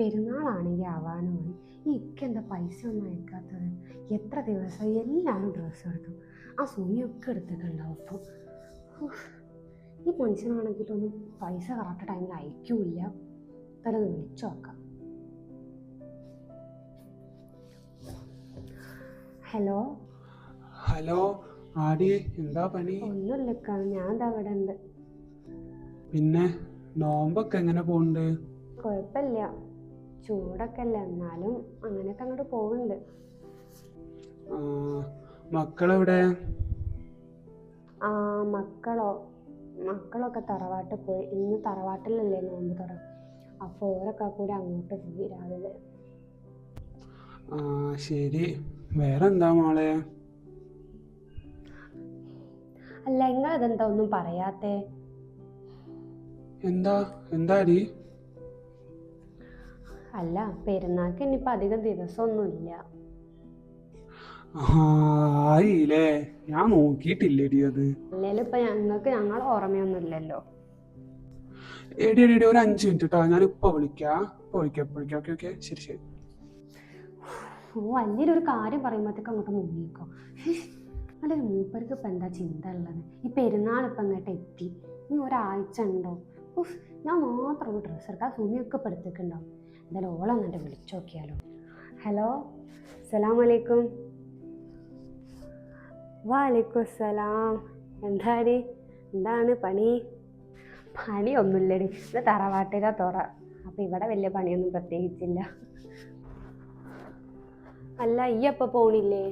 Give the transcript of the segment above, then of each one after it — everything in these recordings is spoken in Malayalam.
പെരുന്നാളാണെങ്കിൽ ആവാനുമായി ഈ ഇക്ക എന്താ പൈസ ഒന്നും അയക്കാത്തത്? എത്ര ദിവസം എല്ലാവരും ഡ്രസ്സ് എടുത്തു ആ സുമിയൊക്കെ എടുത്തിട്ടുണ്ടാവും ഉഫ്. ഈ മനുഷ്യനാണെങ്കിലൊന്നും പൈസ കറക്റ്റ് ടൈമിൽ അയക്കൂല തലത് വിളിച്ചു നോക്കാം. ഹലോ? ഹലോ ആടി എന്താ പണി? ഒന്നുമില്ലക്ക ഞാൻ എന്താ അവിടെ ഉണ്ട്. പിന്നെ നോമ്പൊക്കെ എങ്ങനെ പോണ്ട് കുഴപ്പമില്ല. ചൂടൊക്കെ അല്ല എന്നാലും അങ്ങനെയൊക്കെ അങ്ങോട്ട് പോകുന്നുണ്ട് മക്കളെവിടെ? ആ മക്കളോ മക്കളൊക്കെ തറവാട്ട് പോയി. ഇന്ന് തറവാട്ടിലല്ലേ നോമ്പ് തുറ. അപ്പോൾ ഓരൊക്കെ കൂടി അങ്ങോട്ട് പോയി രാവിലെ. ആ ശരി. വേറെന്താ മോളെ? അല്ല നിങ്ങളതെന്താ ഒന്നും പറയാത്തേ? എന്താ? എന്താടി? അല്ല പെരുന്നാൾക്ക് ഇനിയിപ്പോൾ അധികം ദിവസമൊന്നുമില്ല. ആയില്ലേ? ഞാൻ നോക്കിയിട്ടില്ലേടി അത്. അല്ലേലും ഇപ്പം ഞങ്ങൾക്ക് ഞങ്ങൾ ഓർമ്മയൊന്നുമില്ലല്ലോ. എടി എടി എടി, ഒരു അഞ്ച് മിനിറ്റ് കേട്ടോ ഞാൻ ഇപ്പൊ വിളിക്കാം. ഇപ്പൊ വിളിക്കാം ഇപ്പൊ വിളിക്കാം. Okay okay. ശരി ശരി. ഓ അല്ലെങ്കിൽ ഒരു കാര്യം പറയുമ്പോഴത്തേക്ക് അങ്ങോട്ട് മുങ്ങിക്കോ. അല്ല മൂപ്പർക്ക് ഇപ്പം എന്താ ചിന്ത ഉള്ളത്? ഈ പെരുന്നാൾ ഇപ്പം അങ്ങോട്ട് എത്തി. ഇനി ഒരാഴ്ച ഉണ്ടോ? ഉഫ് ഞാൻ മാത്രം ഒരു ഡ്രസ്സ് എടുക്കാം സുമിയൊക്കെ ഇപ്പം എടുത്തേക്കുണ്ടാവും എന്തായാലും ഓളം എന്നിട്ട് വിളിച്ചു നോക്കിയാലോ. ഹലോ അസ്സലാം വലൈക്കും സലാം എന്താടി? എന്താണ് പണി? പണിയൊന്നുമില്ലടി. ഇത് തറവാട്ടിലാ തുറ. അപ്പം ഇവിടെ വലിയ പണിയൊന്നും പ്രത്യേകിച്ചില്ല. അല്ല ഈ അപ്പം പോണില്ലേ?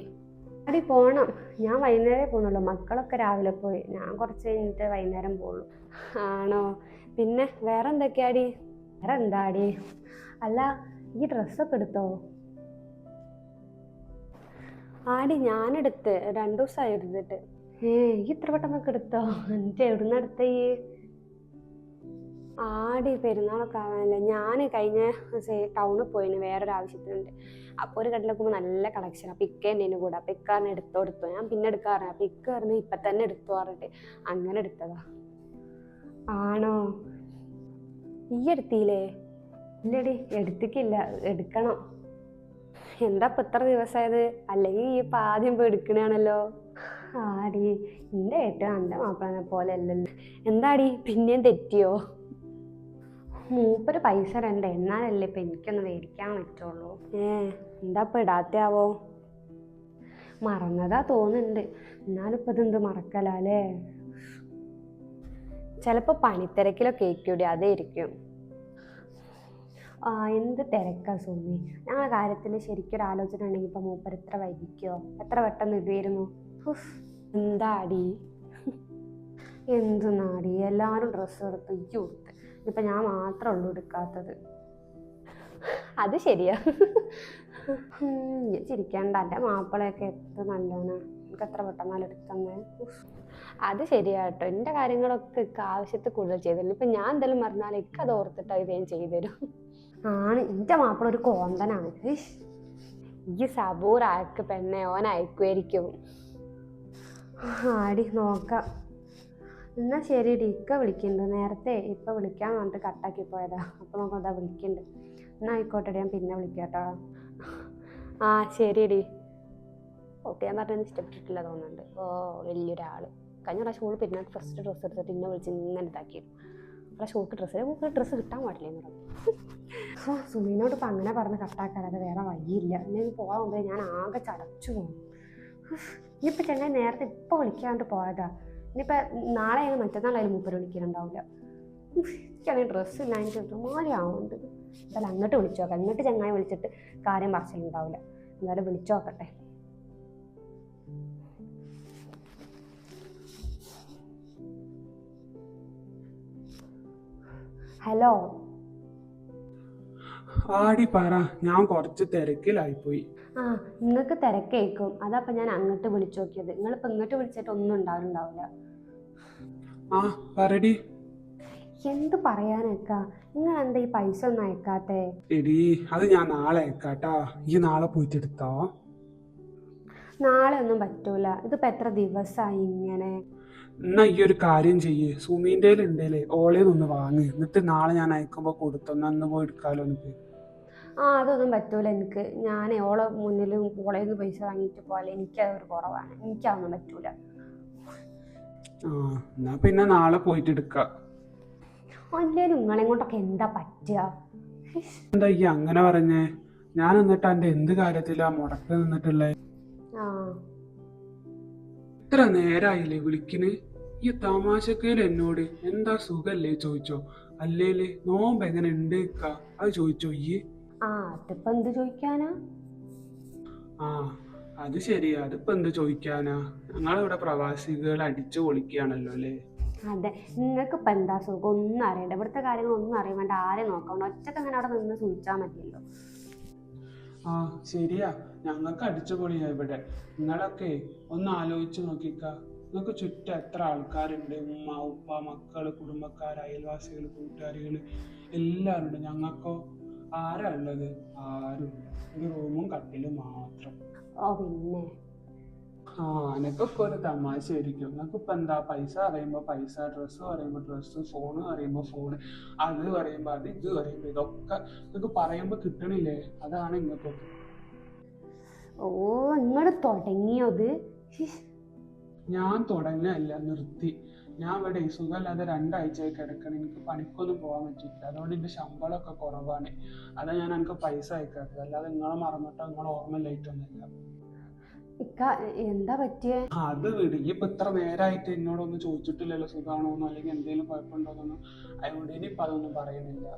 അടി പോണം. ഞാൻ വൈകുന്നേരം പോകുന്നുള്ളൂ മക്കളൊക്കെ രാവിലെ പോയി. ഞാൻ കുറച്ച് കഴിഞ്ഞിട്ട് വൈകുന്നേരം പോകുള്ളൂ ആണോ? പിന്നെ വേറെ എന്തൊക്കെയാടി വേറെ എന്താടി അല്ല ഈ ഡ്രസ്സൊക്കെ എടുത്തോ? ആടി ഞാനെടുത്ത്. രണ്ടു ദിവസമായി എടുത്തിട്ട്. ഏ ഈ ഇത്ര പെട്ടെന്നൊക്കെ എടുത്തോ? എന്നിട്ട് എവിടുന്ന് എടുത്ത ഈ? ആടി പെരുന്നാളൊക്കെ ആവാനല്ല. ഞാൻ കഴിഞ്ഞ ടൗണിൽ പോയിന്. വേറൊരു ആവശ്യത്തിനുണ്ട് അപ്പോൾ ഒരു കടയിൽ നോക്കുമ്പോൾ നല്ല കളക്ഷൻ അപ്പം ഇക്ക എന്റെ കൂടെ. അപ്പം ഇക്കാറിന് എടുത്തോ എടുത്തോ. ഞാൻ പിന്നെ എടുക്കാറില്ല അപ്പം ഇക്ക ഇപ്പം തന്നെ എടുത്തു പറഞ്ഞിട്ട്. അങ്ങനെ എടുത്തതാ. ആണോ? ഈ എടുത്തില്ലേ ഇല്ലടി എടുത്തിക്കില്ല എടുക്കണം. എന്താ ഇപ്പം ഇത്ര ദിവസമായത് അല്ലെങ്കിൽ ഈ പാദ്യം പോയി എടുക്കണാണല്ലോ ആടി എന്റെ ഏറ്റവും എന്റെ മാപ്പിളനെ പോലെ അല്ലല്ലോ എന്താടി പിന്നെയും തെറ്റിയോ? മൂപ്പര് പൈസ രണ്ട് എന്നാലല്ലേ ഇപ്പം എനിക്കൊന്ന് മേടിക്കാൻ പറ്റുള്ളൂ. ഏ എന്താ ഇപ്പം ഇടാത്താവോ മറന്നതാ തോന്നുന്നുണ്ട്. എന്നാലും ഇപ്പം ഇതെന്ത് മറക്കലല്ലേ ചിലപ്പോൾ പണിത്തിരക്കിലൊക്കെ അതായിരിക്കും. ആ എന്ത് തിരക്കാ സുമി? ഞങ്ങളെ കാര്യത്തിൽ ശരിക്കൊരു ആലോചന ഉണ്ടെങ്കിൽ ഇപ്പം മൂപ്പർ എത്ര വൈകിക്കോ? എത്ര പെട്ടെന്ന് ഇടുമായിരുന്നു എന്താടി? എന്ത് നാടി? എല്ലാവരും ഡ്രസ്സ് എടുത്ത് ഈ ഇപ്പം ഞാൻ മാത്രമേ ഉള്ളൂ എടുക്കാത്തത്. അത് ശരിയാ. ചിരിക്കണ്ട. എന്റെ മാപ്പിളയൊക്കെ എത്ര നല്ലോണ എനിക്ക് എത്ര പെട്ടെന്നാലും എടുത്തന്നെ ഉഫ്. അത് ശരിയാട്ടോ. എന്റെ കാര്യങ്ങളൊക്കെ ഇക്ക് ആവശ്യത്തിൽ കൂടുതൽ ചെയ്തില്ല ഇപ്പം ഞാൻ എന്തെങ്കിലും പറഞ്ഞാൽ ഇക്ക് അത് ഓർത്തിട്ട് അത് ഞാൻ ചെയ്തുതരും ആണ്. എന്റെ മാപ്പിള ഒരു കോന്തനാണ്. ഈ സബൂർ ആക്ക് പെണ്ണെ? ഓൻ അയക്കുമായിരിക്കും ആടി നോക്കാം. എന്നാ ശരി ഡി ഇക്ക വിളിക്കുന്നുണ്ട് നേരത്തെ ഇപ്പം വിളിക്കാൻ പറഞ്ഞിട്ട് കട്ടാക്കി പോയതാ. അപ്പോൾ നമുക്ക് അതാ വിളിക്കുന്നുണ്ട് എന്നാ ആയിക്കോട്ടെ ഞാൻ പിന്നെ വിളിക്കാം കേട്ടോ ആ ശരി ഡി ഓക്കെ ഞാൻ പറഞ്ഞത് ഇഷ്ടപ്പെട്ടിട്ടില്ല തോന്നുന്നുണ്ട്. ഓ വലിയൊരാൾ കഴിഞ്ഞ പ്രാവശ്യം ഓൾ പിന്നെ ഫസ്റ്റ് ഡ്രസ്സ് എടുത്തിട്ട് ഇന്നെ വിളിച്ച് ഇങ്ങനെ ഇതാക്കിയിരുന്നു. അപ്പോൾ ഷോക്ക് ഡ്രസ്സ് ഡ്രസ്സ് കിട്ടാൻ പാടില്ല? എന്ന് പറഞ്ഞു. ഓ സുമീനോട് ഇപ്പം അങ്ങനെ പറഞ്ഞ് കട്ടാക്കാതെ വേറെ വഴിയില്ല. ഒന്ന് പോകാൻ മുമ്പേ ഞാൻ ആകെ ചടച്ചു പോകും ഇനിയിപ്പോൾ ചെങ്ങായി നേരത്തെ ഇപ്പോൾ വിളിക്കാണ്ട് പോയതാ. ഇനിയിപ്പോൾ നാളെ ആയാലും മറ്റന്നാളായാലും മൂപ്പര് വിളിക്കുന്നുണ്ടാവില്ല എനിക്കാണെങ്കിൽ ഡ്രസ്സ് ഇല്ലാഞ്ഞിട്ട് ഒരുമാതിരി ആവുന്നുണ്ട്. എന്തായാലും അങ്ങോട്ട് വിളിച്ചു നോക്കാം. എന്നിട്ട് ചങ്ങായി വിളിച്ചിട്ട് കാര്യം പറച്ചിലുണ്ടാവില്ല. എന്തായാലും വിളിച്ചു നോക്കട്ടെ. ഹലോ ആടി പറ ഞാൻ കുറച്ച് തിരക്കിലായിപ്പോയി. ആ നിങ്ങൾക്ക് തിരക്കേക്കും അതപ്പം ഞാൻ അങ്ങോട്ട് വിളിച്ചു നോക്കിയത്. നിങ്ങളിപ്പോൾ ഇങ്ങോട്ട് വിളിച്ചിട്ട് ഒന്നും ഉണ്ടാവുന്നുണ്ടാവില്ല ആ പറടി. എന്ത് പറയാനൊക്ക? നിങ്ങൾ എന്താ ഈ പൈസ ഒന്നും അയക്കാത്തേ? എടി അത് ഞാൻ നാളെ അയക്കാട്ടാ. ഈ നാളെ പോയിട്ട് എടുത്തോ നാളെ ഒന്നും പറ്റൂല. ഇതിപ്പോ എത്ര ദിവസമായി ഇങ്ങനെ? എന്നാ ഈ ഒരു കാര്യം ചെയ്യ്. സുമീന്റെ ഉണ്ടല്ലേ ഓളെ ഒന്ന് വാങ്ങ്. എന്നിട്ട് നാളെ ഞാൻ അയക്കുമ്പോൾ കൊടുത്തൊന്ന് അന്ന് പോയി എടുക്കാലോ എനിക്ക്. ആ അതൊന്നും പറ്റൂല എനിക്ക്. ഞാൻ ഓളെ മുന്നിൽ ഓളയിൽ നിന്ന് പൈസ വാങ്ങിയിട്ട് പോലെ എനിക്കതൊരു കുറവാണ്. എനിക്കതൊന്നും പറ്റൂല. ആ എന്നാ പിന്നെ നാളെ പോയിട്ട് എടുക്കാം. നിങ്ങളെ കൊണ്ടൊക്കെ എന്താ പറ്റുക എന്താ ഈ അങ്ങനെ പറഞ്ഞേ? ഞാൻ എന്നിട്ട് എന്റെ എന്ത് കാര്യത്തിലാ മുടക്ക് നിന്നിട്ടുള്ളേ? ആ. ഇത്ര നേരായില്ലേ വിളിക്കിന്? ഈ തമാശക്കയിൽ എന്നോട് എന്താ സുഖല്ലേ ചോദിച്ചോ? അല്ലേൽ നോമ്പ് എങ്ങനെ ഉണ്ട് ഇക്ക? അത് ചോദിച്ചോ ഈ? ആ അതിപ്പോ എന്ത് ചോദിക്കാനാ? ആ അത് ശരിയാ. അതിപ്പോ എന്ത് ചോദിക്കാനാ? ഞങ്ങളിവിടെ പ്രവാസികൾ അടിച്ചു പൊളിക്കുകയാണല്ലോ അല്ലേ? അതെ. നിങ്ങൾക്ക് ഇപ്പം എന്താ സുഖം? ഒന്നും അറിയണ്ട. ഇവിടുത്തെ കാര്യങ്ങൾ ഒന്നും അറിയണ്ട വേണ്ട. ആരെയും നോക്കണ്ട? ഒറ്റയ്ക്ക് അങ്ങനെ അവിടെ നിന്ന് സൂചിച്ചാൽ മതിയല്ലോ. ആ ശരിയാ. ഞങ്ങൾക്ക് അടിച്ചുപൊളിയാ ഇവിടെ. നിങ്ങളൊക്കെ ഒന്ന് ആലോചിച്ച് നോക്കിക്ക. നിങ്ങൾക്ക് ചുറ്റും എത്ര ആൾക്കാരുണ്ട്? ഉമ്മ ഉപ്പ മക്കൾ കുടുംബക്കാർ അയൽവാസികൾ കൂട്ടുകാരികൾ എല്ലാവരും ഉണ്ട്. ഞങ്ങൾക്കോ ആരാ ഉള്ളത്? ആരും ഒരു റൂമും കട്ടിലും മാത്രം. ഓ പിന്നെ? ആ എനക്കൊക്കെ ഒരു തമാശ ആയിരിക്കും. നിങ്ങൾക്ക് എന്താ? പൈസ പറയുമ്പോ പൈസ ഡ്രസ്സ് പറയുമ്പോ ഡ്രസ്സ് ഫോണ് പറയുമ്പോ ഫോണ് അത് പറയുമ്പോ അത് ഇത് പറയുമ്പോ ഇതൊക്കെ നിങ്ങൾക്ക് പറയുമ്പോ കിട്ടണില്ലേ? അതാണ് ഇങ്ങക്കൊക്കെ. ഓ നിങ്ങൾ തുടങ്ങിയത്. ഞാൻ തുടങ്ങല്ല നിർത്തി. ഞാൻ ഇവിടെ സുഖമല്ലാതെ രണ്ടാഴ്ചയായി കിടക്കണം. എനിക്ക് പണിക്കൊന്നും പോകാൻ പറ്റിയില്ല അതുകൊണ്ട് എന്റെ ശമ്പളമൊക്കെ കുറവാണ്. അതാ ഞാൻ എനിക്ക് പൈസ അയക്കാത്തത് അല്ലാതെ നിങ്ങളെ മറന്നിട്ടോ നിങ്ങളെ ഓർമ്മയില്ലായിട്ടൊന്നുമില്ല എന്താ പറ്റിയേ? അത് വിട്. ഇപ്പൊ ഇത്ര നേരമായിട്ട് എന്നോടൊന്നും ചോദിച്ചിട്ടില്ലല്ലോ സുഖാണോന്നോ അല്ലെങ്കിൽ എന്തെങ്കിലും കുഴപ്പമുണ്ടോന്നോ അതുകൊണ്ട് ഇനിയിപ്പോ അതൊന്നും പറയുന്നില്ല.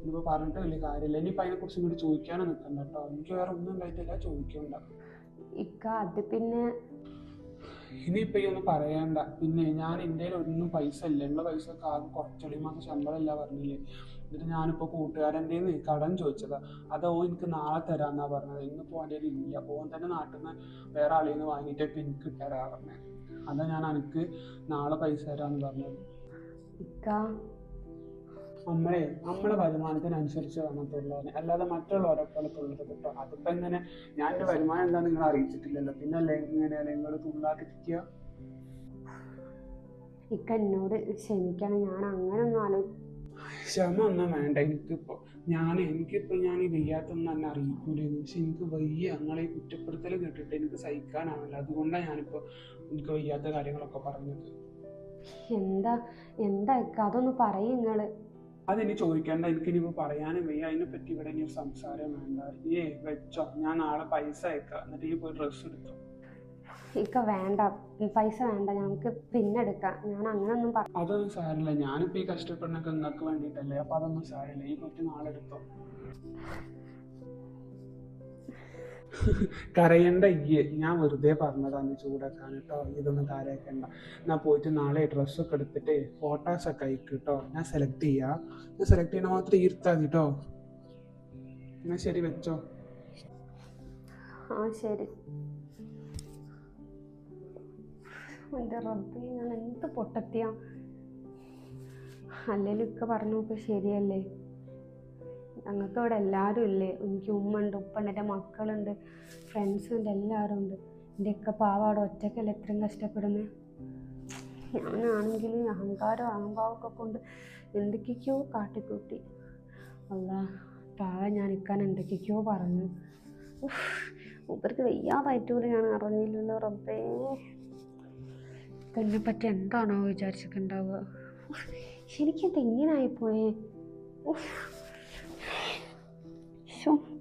ഇനിയിപ്പോ പറഞ്ഞിട്ട് വലിയ കാര്യമില്ല. ഇനിയിപ്പോ അതിനെ കുറിച്ച് ഇങ്ങോട്ട് ചോദിക്കാനും നിൽക്കണ്ട കേട്ടോ. എനിക്ക് വേറെ ഒന്നും ഉണ്ടായിട്ടില്ല ചോദിക്കണ്ട. ഇക്ക അത് പിന്നെ ഇനിയിപ്പോ ഈ ഒന്നും പറയണ്ട. പിന്നെ ഞാൻ എന്റെ ഒന്നും പൈസ ഇല്ല. ഉള്ള പൈസ ഒക്കെ ആകെ മാസം ശമ്പളം ഇല്ല പറഞ്ഞില്ലേ. എന്നിട്ട് ഞാനിപ്പോ കൂട്ടുകാരന്റെ കടം ചോദിച്ചതാ. അത് ഓ എനിക്ക് നാളെ തരാന്നാ പറഞ്ഞത്. ഇന്നിപ്പോ എന്റെ ഇല്ല. ഓൻ തന്നെ നാട്ടിൽ നിന്ന് വേറെ ആളിൽ നിന്ന് വാങ്ങിയിട്ട് ഇപ്പൊ എനിക്ക് തരാ പറഞ്ഞത് അതാ ഞാൻ എനിക്ക് നാളെ പൈസ തരാന്ന് പറഞ്ഞത്. നമ്മളെ നമ്മളെ വരുമാനത്തിനനുസരിച്ച് വേണം തുള്ളാൻ അല്ലാതെ മറ്റുള്ളവരെ പോലെ തുള്ളരുത് കേട്ടോ അതിപ്പോ എങ്ങനെ? ഞാൻ എന്റെ വരുമാനം എന്താ നിങ്ങൾ അറിയിച്ചിട്ടില്ലല്ലോ. പിന്നെ അല്ലേ എങ്ങനെയാണ് നിങ്ങൾ തുള്ളാതിരിക്കുക ഇക്ക എന്നോട് ക്ഷമിക്കണം. ഞാൻ അങ്ങനൊന്നും ആലോചി ക്ഷമ ഒന്നും വേണ്ട. എനിക്കിപ്പോ ഞാൻ എനിക്കിപ്പോ ഞാൻ ഈ വയ്യാത്തൊന്നും തന്നെ അറിയിക്കൂലായിരുന്നു പക്ഷെ എനിക്ക് വയ്യ. ഞങ്ങളെ ഈ കുറ്റപ്പെടുത്തൽ കേട്ടിട്ട് എനിക്ക് സഹിക്കാനാവില്ല. അതുകൊണ്ടാണ് ഞാനിപ്പോ എനിക്ക് വയ്യാത്ത കാര്യങ്ങളൊക്കെ പറഞ്ഞത്. എന്താ എന്താ അതൊന്ന് പറയും നിങ്ങൾ. അതെനി ചോദിക്കേണ്ട എനിക്ക് ഇനിയിപ്പോ പറയാനും വയ്യ. അതിനെ പറ്റി ഇവിടെ ഇനി സംസാരം വേണ്ട. ഏ വെച്ചോ ഞാൻ നാളെ പൈസ അയക്കാം. എന്നിട്ട് ഈ പോയി ഡ്രസ്സ് എടുത്തോ. ഇക്ക വേണ്ട. പൈസ വേണ്ട. ഞങ്ങൾക്ക് പിന്നെ എടുക്കാം. ഞാൻ അങ്ങനൊന്നും പറഞ്ഞു അതൊന്നും സാരമില്ല. ഞാനിപ്പോ ഈ കഷ്ടപ്പെടുന്നൊക്കെ നിങ്ങൾക്ക് വേണ്ടിയിട്ടല്ലേ അപ്പൊ അതൊന്നും സാരമില്ല. ഈ നാളെ കരയണ്ട ഇയ്യ്. ഞാൻ വെറുതെ പറഞ്ഞതാണ് ചൂടാക്കാൻ കേട്ടോ ഇതൊന്നും കരയക്കണ്ട. ഞാൻ പോയിട്ട് നാളെ ഡ്രസ്സൊക്കെ എടുത്തിട്ട് ഫോട്ടോസ് ഒക്കെ അയക്കും കേട്ടോ ഞാൻ സെലക്ട് ചെയ്യാം. ഞാൻ സെലക്ട് ചെയ്യണ മാത്രം ഈർത്താ കേട്ടോ എന്നാ ശരി വെച്ചോ. ആ ശരി. എന്റെ റബ്ബേ ഞാൻ എന്ത് പൊട്ടത്തിയാ. അല്ലേലും ഇക്ക പറഞ്ഞു ശരിയല്ലേ? ഞങ്ങൾക്ക് ഇവിടെ എല്ലാവരും ഇല്ലേ? എനിക്ക് ഉമ്മ ഉണ്ട് ഉപ്പ ഉണ്ട് എന്റെ മക്കളുണ്ട് ഫ്രണ്ട്സ് ഉണ്ട് എല്ലാവരും ഉണ്ട്. എന്റെ ഒക്കെ പാവാട് ഒറ്റക്കല്ലേ എത്രയും കഷ്ടപ്പെടുന്നത് ഞാനാണെങ്കിൽ അഹങ്കാരം അഹംഭാവമൊക്കെ കൊണ്ട് എന്തൊക്കെയോ കാട്ടിക്കൂട്ടി. അല്ല പാവം ഞാൻ ഇക്കാൻ എന്തൊക്കെയോ പറഞ്ഞു. മൂപ്പർക്ക് വയ്യാതായിട്ട് ഞാൻ അറിഞ്ഞില്ലല്ലോ റബ്ബേ. തന്നെ പറ്റി എന്താണോ വിചാരിച്ചിട്ടുണ്ടാവുക? ശരിക്കും എനിക്കെന്ത് ഇങ്ങനെ difícil